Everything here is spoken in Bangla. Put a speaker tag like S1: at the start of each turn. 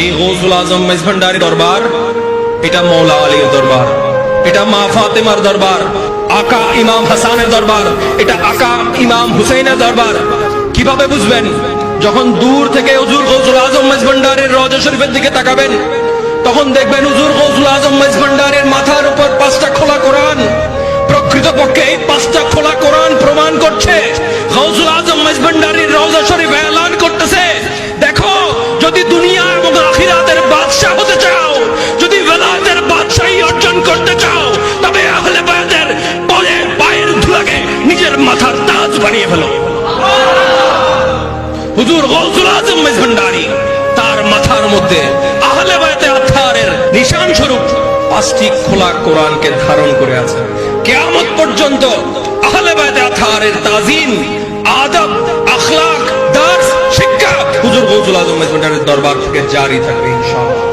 S1: এই গৌসুল আজম মেজভান্ডারি দরবার, এটা মৌলা আলীর দরবার, এটা মা ফাতেমার দরবার, আকা ইমাম হাসানের দরবার, এটা আকা ইমাম হুসেনের দরবার। কীভাবে বুঝবেন, যখন দূর থেকে হুজুর গৌসুল আজম মেজভান্ডারের রজা শরীফের দিকে তাকাবেন, তখন দেখবেন হুজুর গৌসুল আজম মেজভান্ডারের মাথার উপর পাঁচটা খোলা কোরআন, প্রকৃতপক্ষে এই পাঁচটা খোলা কোরআন প্রমাণ করছে। গৌসুল আজম মেজভান্ডারির রওজা শরীফ বানিয়ে ফেলো। হুজুর গৌসুল আজম মেজভান্ডারি তার মাথার মধ্যে আহলে বায়াতে আথারের নিশান স্বরূপ পাঁচটি খোলা কোরআনকে ধারণ করে আছে। কেয়ামত পর্যন্ত আহলে বায়াতে আথারের তাজিম, আদব, আখলাক, দার্স, শিক্ষা হুজুর গৌসুল আজম মেজভান্ডারের দরবার থেকে জারি থাকবে ইনশাআল্লাহ।